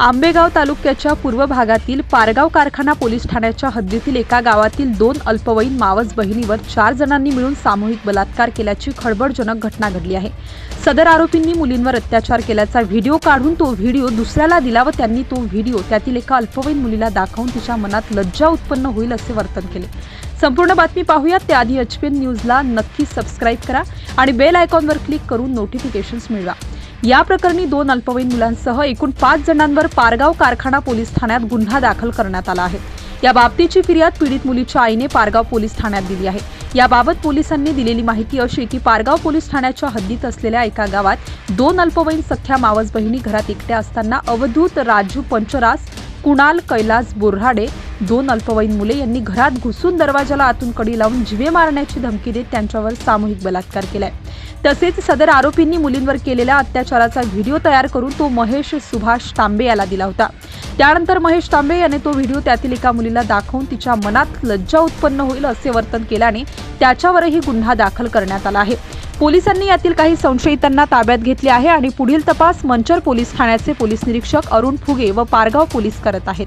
आंबेगाव तालुक्याच्या पूर्व भागातील पारगाव कारखाना पोलीस ठाण्याच्या हद्दीतील एका गावातील दोन अल्पवयीन मावस बहिणीवर चार जणांनी मिळून सामूहिक बलात्कार केल्याची खळबळजनक घटना घडली आहे. सदर आरोपींनी मुलींवर अत्याचार केल्याचा व्हिडिओ काढून तो व्हिडिओ दुसऱ्याला दिला व त्यांनी तो व्हिडिओ त्यातील एका अल्पवयीन मुलीला दाखवून तिच्या मनात लज्जा उत्पन्न होईल असे वर्तन केले. संपूर्ण बातमी पाहूयात. त्याआधी एचपीएन न्यूजला नक्की सबस्क्राईब करा आणि बेल आयकॉनवर क्लिक करून नोटिफिकेशन्स मिळवा. या प्रकरणी दोन अल्पवयीन मुलांसह एकूण पाच जणांवर पारगाव कारखाना पोलीस ठाण्यात गुन्हा दाखल करण्यात आला आहे. या बाबतीची फिर्याद पीडित मुलीच्या आईने पारगाव पोलीस ठाण्यात दिली आहे. याबाबत पोलिसांनी दिलेली माहिती अशी की पारगाव पोलीस ठाण्याच्या हद्दीत असलेल्या एका गावात दोन अल्पवयीन सख्या मावस बहिणी घरात एकट्या असताना अवधूत राजू पंचरास कुणाल कैलास बोरहाडे दोन अल्पवयीन मुले यांनी घरात घुसून दरवाजाला आतून कडी लावून जिवे मारण्याची धमकी देत त्यांच्यावर सामूहिक बलात्कार केलाय. तसेच सदर आरोपींनी मुलींवर केलेल्या अत्याचाराचा व्हिडिओ तयार करून तो महेश सुभाष तांबे याला दिला होता. त्यानंतर महेश तांबे याने तो व्हिडिओ त्यातील एका मुलीला दाखवून तिच्या मनात लज्जा उत्पन्न होईल असे वर्तन केल्याने त्याच्यावरही गुन्हा दाखल करण्यात आला आहे. पोलिसांनी यातील काही संशयितांना ताब्यात घेतले आहे आणि पुढील तपास मंचर पोलीस ठाण्याचे पोलीस निरीक्षक अरुण फुगे व पारगाव पोलीस करत आहेत.